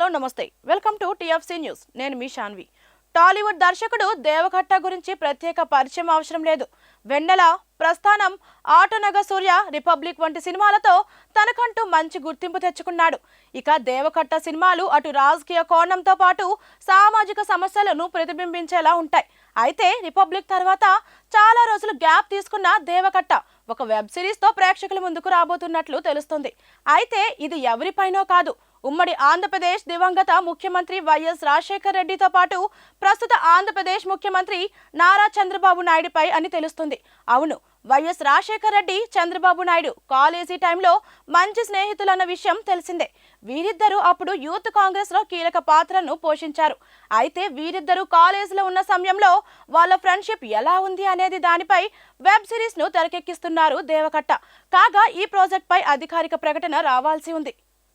Hello నమస్తే. Welcome to TFC news. నేను మీ శాన్వి టాలీవుడ్ దర్శకుడు దేవఘట్ట గురించి ప్రత్యేక పరిచయం అవసరం లేదు. వెన్నెల ప్రస్థానం ఆటనగ సూర్య రిపబ్లిక్ వంటి సినిమాలతో తనకంటూ మంచి గుర్తింపు తెచ్చుకున్నాడు. ఇక దేవకట్ట సినిమాలు అటు రాజకీయ కోణంతో పాటు సామాజిక సమస్యలను ప్రతిబింబించేలా ఉంటాయి. అయితే రిపబ్లిక్ తర్వాత చాలా రోజులు గ్యాప్ తీసుకున్న దేవకట్ట ఒక వెబ్ సిరీస్తో ప్రేక్షకుల ముందుకు రాబోతున్నట్లు తెలుస్తుంది. అయితే ఇది ఎవరిపైనో కాదు ఉమ్మడి ఆంధ్రప్రదేశ్ దివంగత ముఖ్యమంత్రి వైఎస్ రాజశేఖర్ రెడ్డితో పాటు ప్రస్తుత ఆంధ్రప్రదేశ్ ముఖ్యమంత్రి నారా చంద్రబాబు నాయుడుపై అని తెలుస్తుంది. అవును వైఎస్ రాజశేఖర్ రెడ్డి చంద్రబాబు నాయుడు కాలేజీ టైంలో మంచి స్నేహితులన్న విషయం తెలిసిందే. వీరిద్దరూ అప్పుడు యూత్ కాంగ్రెస్లో కీలక పాత్రను పోషించారు. అయితే వీరిద్దరూ కాలేజీలో ఉన్న సమయంలో వాళ్ళ ఫ్రెండ్షిప్ ఎలా ఉంది అనేది దానిపై వెబ్ సిరీస్ను తెరకెక్కిస్తున్నారు దేవకట్ట. కాగా ఈ ప్రాజెక్ట్ పై అధికారిక ప్రకటన రావాల్సి ఉంది.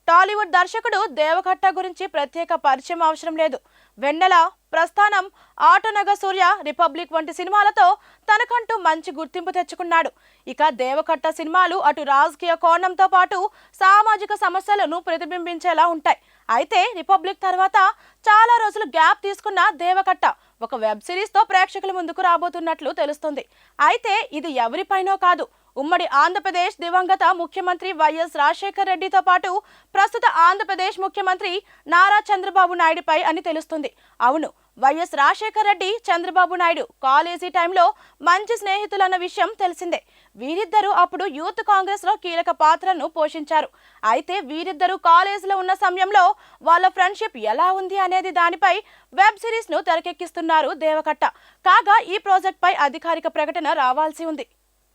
టాలీవుడ్ దర్శకుడు దేవకట్ట గురించి ప్రత్యేక పరిచయం అవసరం లేదు. వెన్నెల ప్రస్థానం ఆటనగ సూర్య రిపబ్లిక్ వంటి సినిమాలతో తనకంటూ మంచి గుర్తింపు తెచ్చుకున్నాడు. ఇక దేవకట్ట సినిమాలు అటు రాజకీయ కోణంతో పాటు సామాజిక సమస్యలను ప్రతిబింబించేలా ఉంటాయి. అయితే రిపబ్లిక్ తర్వాత చాలా రోజులు గ్యాప్ తీసుకున్న దేవకట్ట ఒక వెబ్ సిరీస్తో ప్రేక్షకుల ముందుకు రాబోతున్నట్లు తెలుస్తుంది. అయితే ఇది ఎవరిపైనో కాదు ఉమ్మడి ఆంధ్రప్రదేశ్ దివంగత ముఖ్యమంత్రి వైఎస్ రాజశేఖర్ రెడ్డితో పాటు ప్రస్తుత ఆంధ్రప్రదేశ్ ముఖ్యమంత్రి నారా చంద్రబాబు నాయుడుపై అని తెలుస్తుంది. అవును వైఎస్ రాజశేఖర్ రెడ్డి చంద్రబాబు నాయుడు కాలేజీ టైంలో మంచి స్నేహితులన్న విషయం తెలిసిందే. వీరిద్దరూ అప్పుడు యూత్ కాంగ్రెస్లో కీలక పాత్రను పోషించారు. అయితే వీరిద్దరూ కాలేజీలో ఉన్న సమయంలో వాళ్ళ ఫ్రెండ్షిప్ ఎలా ఉంది అనేది దానిపై వెబ్ సిరీస్ను తెరకెక్కిస్తున్నారు దేవకట్ట. కాగా ఈ ప్రాజెక్ట్ పై అధికారిక ప్రకటన రావాల్సి ఉంది.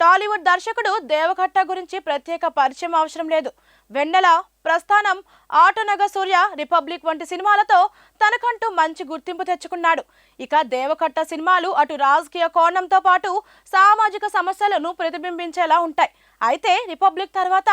టాలీవుడ్ దర్శకుడు దేవకట్ట గురించి ప్రత్యేక పరిచయం అవసరం లేదు. వెన్నెల ప్రస్థానం ఆటనగ సూర్య రిపబ్లిక్ వంటి సినిమాలతో తనకంటూ మంచి గుర్తింపు తెచ్చుకున్నాడు. ఇక దేవకట్ట సినిమాలు అటు రాజకీయ కోణంతో పాటు సామాజిక సమస్యలను ప్రతిబింబించేలా ఉంటాయి. అయితే రిపబ్లిక్ తర్వాత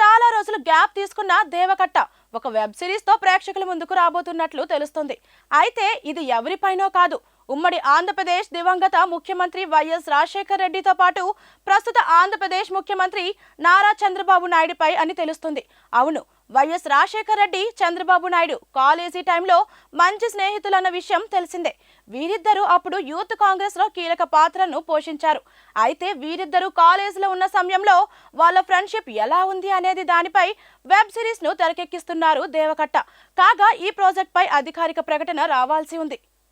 చాలా రోజులు గ్యాప్ తీసుకున్న దేవకట్ట ఒక వెబ్ సిరీస్తో ప్రేక్షకుల ముందుకు రాబోతున్నట్లు తెలుస్తుంది. అయితే ఇది ఎవరిపైనో కాదు ఉమ్మడి ఆంధ్రప్రదేశ్ దివంగత ముఖ్యమంత్రి వైఎస్ రాజశేఖర్ రెడ్డితో పాటు ప్రస్తుత ఆంధ్రప్రదేశ్ ముఖ్యమంత్రి నారా చంద్రబాబు నాయుడుపై అని తెలుస్తుంది. అవును వైఎస్ రాజశేఖర్ రెడ్డి చంద్రబాబు నాయుడు కాలేజీ టైంలో మంచి స్నేహితులన్న విషయం తెలిసిందే. వీరిద్దరూ అప్పుడు యూత్ కాంగ్రెస్లో కీలక పాత్రను పోషించారు. అయితే వీరిద్దరూ కాలేజీలో ఉన్న సమయంలో వాళ్ళ ఫ్రెండ్షిప్ ఎలా ఉంది అనేది దానిపై వెబ్ సిరీస్ను తెరకెక్కిస్తున్నారు దేవకట్ట. కాగా ఈ ప్రాజెక్ట్ పై అధికారిక ప్రకటన రావాల్సి ఉంది.